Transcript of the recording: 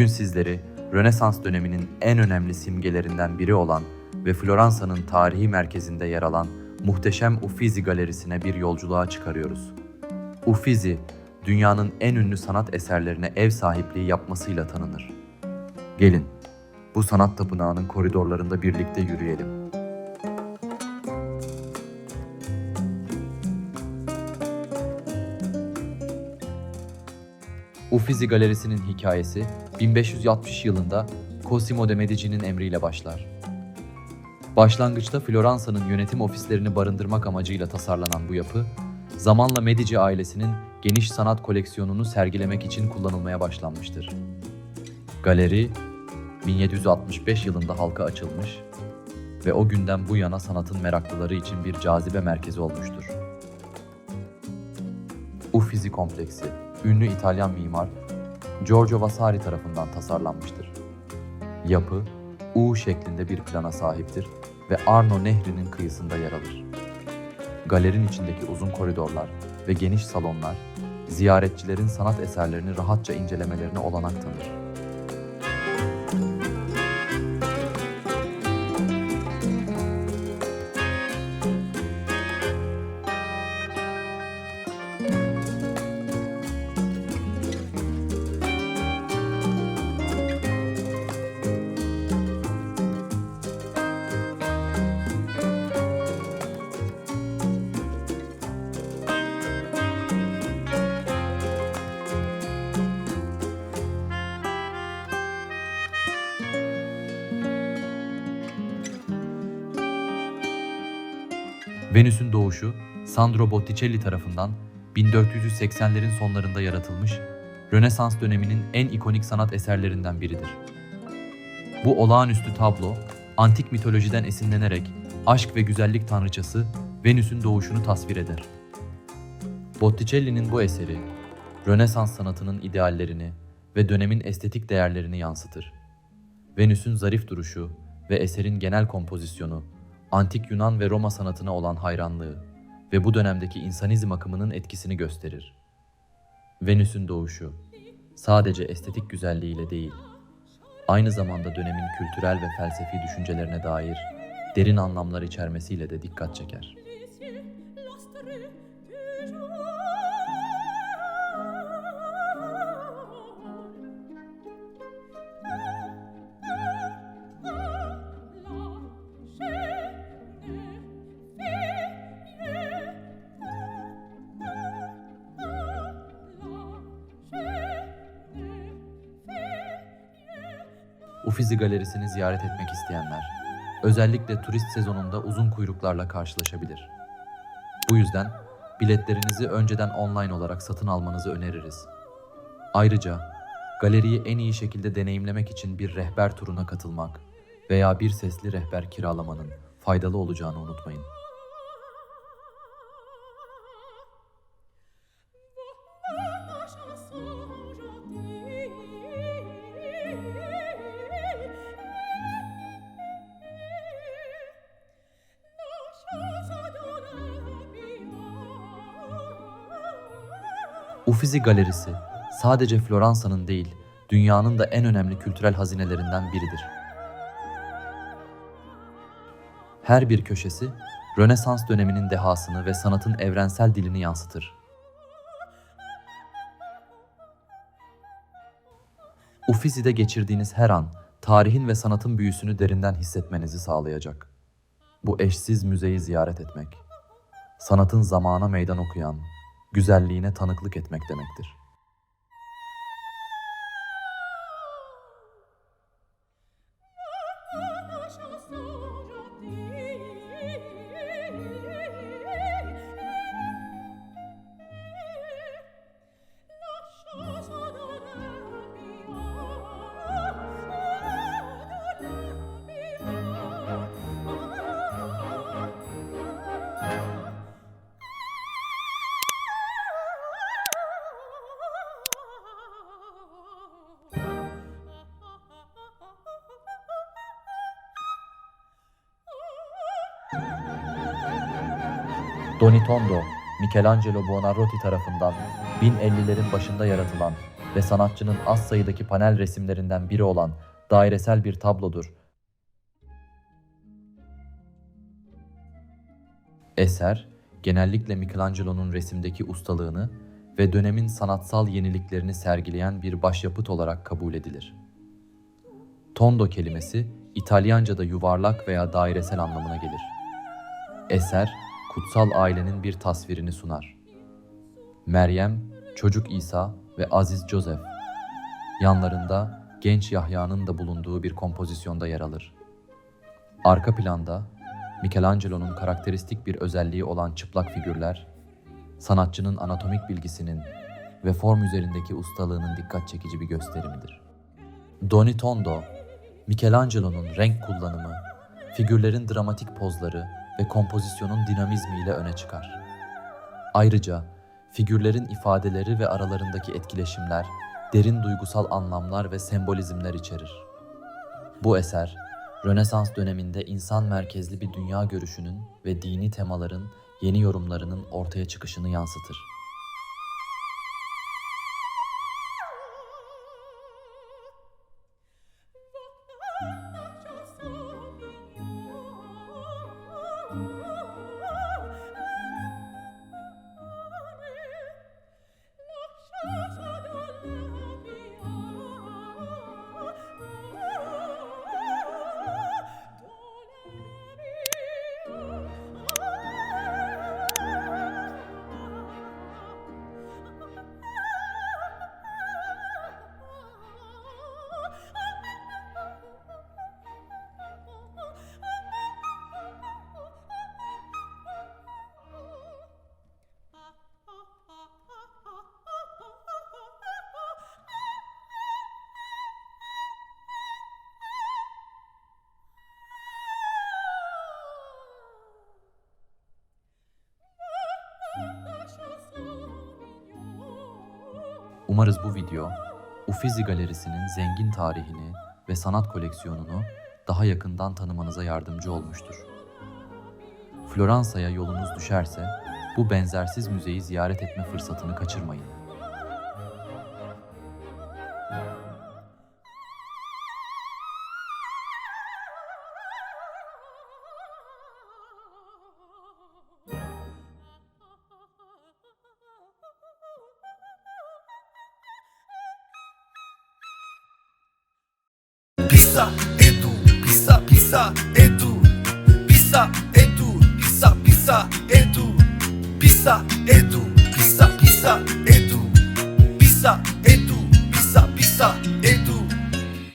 Bugün sizleri Rönesans döneminin en önemli simgelerinden biri olan ve Floransa'nın tarihi merkezinde yer alan muhteşem Uffizi Galerisi'ne bir yolculuğa çıkarıyoruz. Uffizi, dünyanın en ünlü sanat eserlerine ev sahipliği yapmasıyla tanınır. Gelin, bu sanat tapınağının koridorlarında birlikte yürüyelim. Uffizi Galerisi'nin hikayesi 1560 yılında Cosimo de Medici'nin emriyle başlar. Başlangıçta Floransa'nın yönetim ofislerini barındırmak amacıyla tasarlanan bu yapı, zamanla Medici ailesinin geniş sanat koleksiyonunu sergilemek için kullanılmaya başlanmıştır. Galeri 1765 yılında halka açılmış ve o günden bu yana sanatın meraklıları için bir cazibe merkezi olmuştur. Uffizi kompleksi, ünlü İtalyan mimar Giorgio Vasari tarafından tasarlanmıştır. Yapı, U şeklinde bir plana sahiptir ve Arno Nehri'nin kıyısında yer alır. Galerin içindeki uzun koridorlar ve geniş salonlar, ziyaretçilerin sanat eserlerini rahatça incelemelerine olanak tanır. Venüs'ün doğuşu Sandro Botticelli tarafından 1480'lerin sonlarında yaratılmış Rönesans döneminin en ikonik sanat eserlerinden biridir. Bu olağanüstü tablo, antik mitolojiden esinlenerek aşk ve güzellik tanrıçası Venüs'ün doğuşunu tasvir eder. Botticelli'nin bu eseri, Rönesans sanatının ideallerini ve dönemin estetik değerlerini yansıtır. Venüs'ün zarif duruşu ve eserin genel kompozisyonu, antik Yunan ve Roma sanatına olan hayranlığı ve bu dönemdeki insanizm akımının etkisini gösterir. Venüs'ün doğuşu sadece estetik güzelliğiyle değil, aynı zamanda dönemin kültürel ve felsefi düşüncelerine dair derin anlamlar içermesiyle de dikkat çeker. Uffizi Galerisi'ni ziyaret etmek isteyenler, özellikle turist sezonunda uzun kuyruklarla karşılaşabilir. Bu yüzden biletlerinizi önceden online olarak satın almanızı öneririz. Ayrıca galeriyi en iyi şekilde deneyimlemek için bir rehber turuna katılmak veya bir sesli rehber kiralamanın faydalı olacağını unutmayın. Uffizi Galerisi sadece Floransa'nın değil, dünyanın da en önemli kültürel hazinelerinden biridir. Her bir köşesi Rönesans döneminin dehasını ve sanatın evrensel dilini yansıtır. Uffizi'de geçirdiğiniz her an tarihin ve sanatın büyüsünü derinden hissetmenizi sağlayacak. Bu eşsiz müzeyi ziyaret etmek, sanatın zamana meydan okuyan, güzelliğine tanıklık etmek demektir. Donitondo, Michelangelo Buonarroti tarafından 1050'lerin başında yaratılan ve sanatçının az sayıdaki panel resimlerinden biri olan dairesel bir tablodur. Eser, genellikle Michelangelo'nun resimdeki ustalığını ve dönemin sanatsal yeniliklerini sergileyen bir başyapıt olarak kabul edilir. Tondo kelimesi İtalyanca'da yuvarlak veya dairesel anlamına gelir. Eser, kutsal ailenin bir tasvirini sunar. Meryem, çocuk İsa ve Aziz Joseph. Yanlarında genç Yahya'nın da bulunduğu bir kompozisyonda yer alır. Arka planda Michelangelo'nun karakteristik bir özelliği olan çıplak figürler, sanatçının anatomik bilgisinin ve form üzerindeki ustalığının dikkat çekici bir gösterimidir. Donitondo, Michelangelo'nun renk kullanımı, figürlerin dramatik pozları ve kompozisyonun dinamizmiyle öne çıkar. Ayrıca figürlerin ifadeleri ve aralarındaki etkileşimler derin duygusal anlamlar ve sembolizmler içerir. Bu eser, Rönesans döneminde insan merkezli bir dünya görüşünün ve dini temaların yeni yorumlarının ortaya çıkışını yansıtır. Umarız bu video, Uffizi Galerisi'nin zengin tarihini ve sanat koleksiyonunu daha yakından tanımanıza yardımcı olmuştur. Floransa'ya yolunuz düşerse bu benzersiz müzeyi ziyaret etme fırsatını kaçırmayın. Pisa Edu, pisa pisa Edu, pisa Edu, pisa pisa Edu, pisa Edu, pisa pisa Edu, pisa